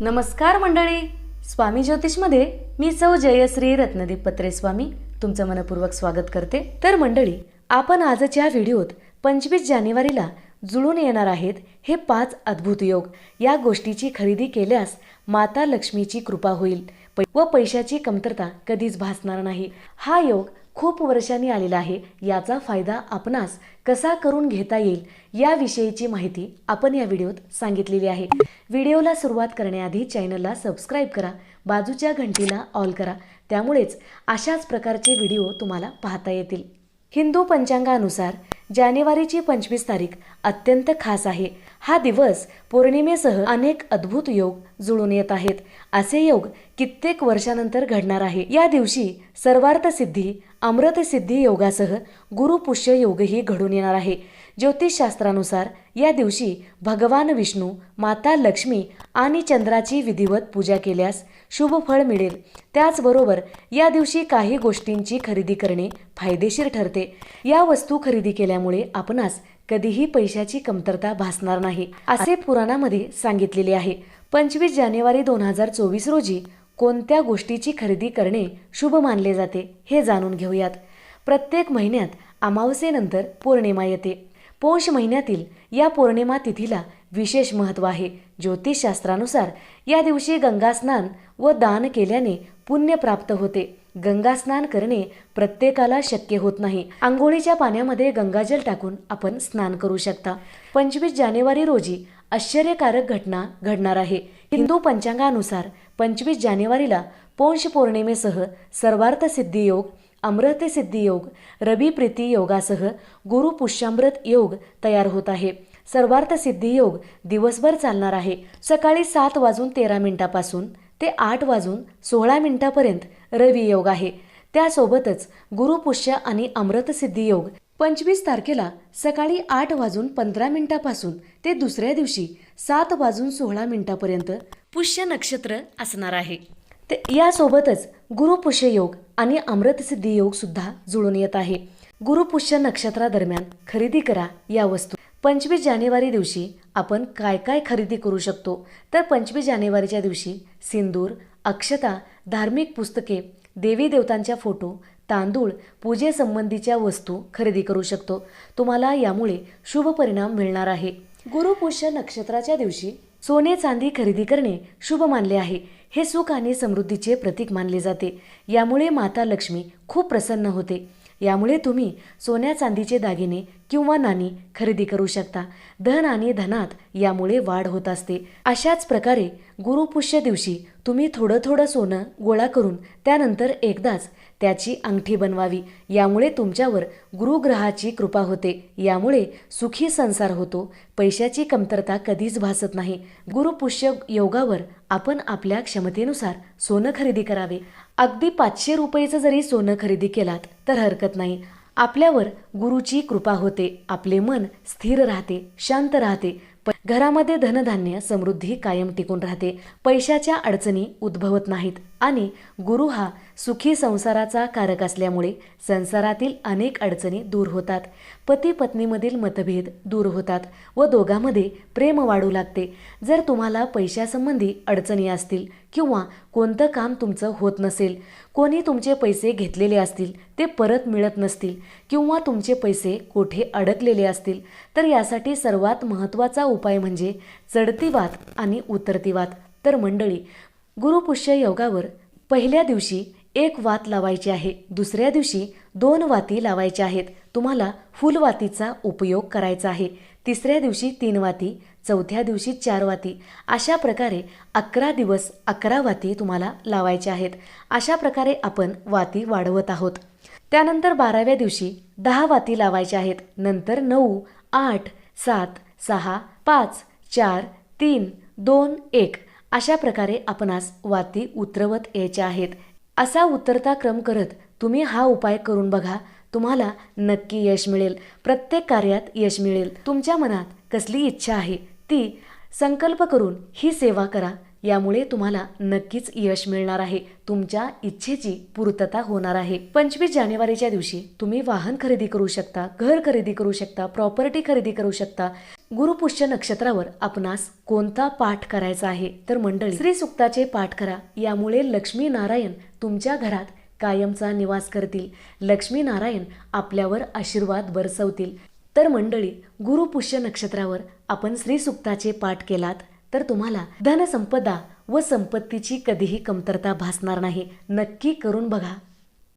नमस्कार मंडळी. स्वामी ज्योतिषमध्ये मी सौ जयश्री रत्नदीप पत्रे स्वामी तुमचं मनपूर्वक स्वागत करते. तर मंडळी आपण आजच्या व्हिडिओत पंचवीस जानेवारीला जुळून येणार आहेत हे पाच अद्भुत योग. या गोष्टीची खरेदी केल्यास माता लक्ष्मीची कृपा होईल. व पैशाची कमतरता कधीच भासणार नाही. हा योग खूप वर्षांनी आलेला आहे. याचा फायदा आपणास कसा करून घेता येईल याविषयीची माहिती आपण या व्हिडिओत सांगितलेली आहे. व्हिडिओला सुरुवात करण्याआधी चॅनलला सबस्क्राईब करा बाजूच्या घंटीला ऑल करा त्यामुळेच अशाच प्रकारचे व्हिडिओ तुम्हाला पाहता येतील. हिंदू पंचांगानुसार जानेवारीची पंचवीस तारीख अत्यंत खास आहे. हा दिवस पौर्णिमेसह अनेक अद्भुत योग जुळून येत आहेत. असे योग कित्येक वर्षानंतर घडणार आहे. या दिवशी सर्वार्थ सिद्धी अमृतसिद्धी योगासह गुरुपुष्य योगही घडून येणार आहे. ज्योतिषशास्त्रानुसार या दिवशी भगवान विष्णू माता लक्ष्मी आणि चंद्राची विधिवत पूजा केल्यास शुभ फळ मिळेल. त्याचबरोबर या दिवशी काही गोष्टींची खरेदी करणे फायदेशीर ठरते. या वस्तू खरेदी केल्यामुळे आपणास कधीही पैशाची कमतरता भासणार नाही असे पुराणामध्ये सांगितलेले आहे. पंचवीस जानेवारी दोन हजार चोवीस रोजी कोणत्या गोष्टीची खरेदी करणे शुभ मानले जाते हे जाणून घेऊयात. प्रत्येक महिन्यात अमावस्येनंतर पौर्णिमा येते. पौष महिन्यातील या पौर्णिमा तिथीला विशेष महत्त्व आहे. ज्योतिषशास्त्रानुसार या दिवशी गंगास्नान व दान केल्याने पुण्य प्राप्त होते. गंगास्नान करणे प्रत्येकाला शक्य होत नाही. आंघोळीच्या पाण्यामध्ये गंगाजल टाकून आपण स्नान करू शकता. पंचवीस जानेवारी रोजी आश्चर्यकारक घटना घडणार आहे. हिंदू पंचांगानुसार पंचवीस जानेवारीला पौष पौर्णिमेसह सर्वार्थ सिद्धी योग अमृत सिद्धी योग रवी प्रीती योगासह गुरु पुष्यामृत योग तयार होत आहे. सर्वार्थ सिद्धी योग दिवसभर चालणार आहे. सकाळी सात वाजून तेरा मिनिटापासून ते आठ वाजून सोळा मिनिटापर्यंत रवी योग आहे. त्यासोबतच गुरुपुष्य आणि अमृतसिद्धी योग पंचवीस तारखेला सकाळी आठ वाजून पंधरा मिनिटापासून ते दुसऱ्या दिवशी सात वाजून सोळा मिनिटापर्यंत पुष्य नक्षत्र असणार आहे. ते यासोबतच गुरुपुष्य योग आणि अमृतसिद्धी योग सुद्धा जुळून येत आहे. गुरुपुष्य नक्षत्रादरम्यान खरेदी करा या वस्तू पंचवीस जानेवारी दिवशी आपण काय काय खरेदी करू शकतो? तर पंचवीस जानेवारीच्या दिवशी सिंदूर अक्षता धार्मिक पुस्तके देवी देवतांच्या फोटो तांदूळ पूजेसंबंधीच्या वस्तू खरेदी करू शकतो. तुम्हाला यामुळे शुभ परिणाम मिळणार आहे. गुरुपुष्य नक्षत्राच्या दिवशी सोने चांदी खरेदी करणे शुभ मानले आहे. हे सुख आणि समृद्धीचे प्रतीक मानले जाते. यामुळे माता लक्ष्मी खूप प्रसन्न होते. यामुळे तुम्ही सोन्या चांदीचे दागिने किंवा नाणी खरेदी करू शकता. धन आणि धनात यामुळे वाढ होत असते. अशाच प्रकारे गुरुपुष्य दिवशी तुम्ही थोडं थोडं सोनं गोळा करून त्यानंतर एकदाच त्याची अंगठी बनवावी. यामुळे तुमच्यावर गुरुग्रहाची कृपा होते. यामुळे सुखी संसार होतो. पैशाची कमतरता कधीच भासत नाही. गुरुपुष्य योगावर आपण आपल्या क्षमतेनुसार सोनं खरेदी करावे. अगदी पाचशे रुपयेचं जरी सोनं खरेदी केलात तर हरकत नाही. आपल्यावर गुरुची कृपा होते. आपले मन स्थिर राहते शांत राहते. घरामध्ये धनधान्य समृद्धी कायम टिकून राहते. पैशाच्या अडचणी उद्भवत नाहीत. आणि गुरु हा सुखी संसाराचा कारक असल्यामुळे संसारातील अनेक अडचणी दूर होतात. पती पत्नीमधील मतभेद दूर होतात व दोघांमध्ये प्रेम वाढू लागते. जर तुम्हाला पैशासंबंधी अडचणी असतील किंवा कोणतं काम तुमचं होत नसेल कोणी तुमचे पैसे घेतलेले असतील ते परत मिळत नसतील किंवा तुमचे पैसे कोठे अडकलेले असतील तर यासाठी सर्वात महत्त्वाचा उपाय म्हणजे चढती वात आणि उतरती वात. तर मंडळी गुरुपुष्य योगावर पहिल्या दिवशी एक वात लावायची आहे. दुसऱ्या दिवशी दोन वाती लावायच्या आहेत. तुम्हाला फुलवातीचा उपयोग करायचा आहे. तिसऱ्या दिवशी तीन वाती चौथ्या दिवशी चार वाती अशा प्रकारे अकरा दिवस अकरा वाती तुम्हाला लावायच्या आहेत. अशा प्रकारे आपण वाती वाढवत आहोत. त्यानंतर बाराव्या दिवशी दहा वाती लावायच्या आहेत. नंतर नऊ आठ सात सहा पाच चार तीन दोन एक अशा प्रकारे आपणास वाती उतरवत यायच्या आहेत. असा उतरता क्रम करत तुम्ही हा उपाय करून बघा. तुम्हाला नक्की यश मिळेल. प्रत्येक कार्यात यश मिळेल. तुमच्या मनात कसली इच्छा आहे ती संकल्प करून ही सेवा करा. यामुळे तुम्हाला नक्कीच यश मिळणार आहे. तुमच्या इच्छेची पूर्तता होणार आहे. पंचवीस जानेवारीच्या दिवशी तुम्ही वाहन खरेदी करू शकता घर खरेदी करू शकता प्रॉपर्टी खरेदी करू शकता. गुरुपुष्य नक्षत्रावर आपणास कोणता पाठ करायचा आहे? तर मंडळी श्री सुक्ताचे पाठ करा. यामुळे लक्ष्मी नारायण तुमच्या घरात कायमचा निवास करतील. लक्ष्मी नारायण आपल्यावर आशीर्वाद बरसवतील. तर मंडळी गुरुपुष्य नक्षत्रावर आपण श्री सुक्ताचे पाठ केलात. तर तुम्हाला धनसंपदा व संपत्तीची कधीही कमतरता भासणार नाही. नक्की करून बघा.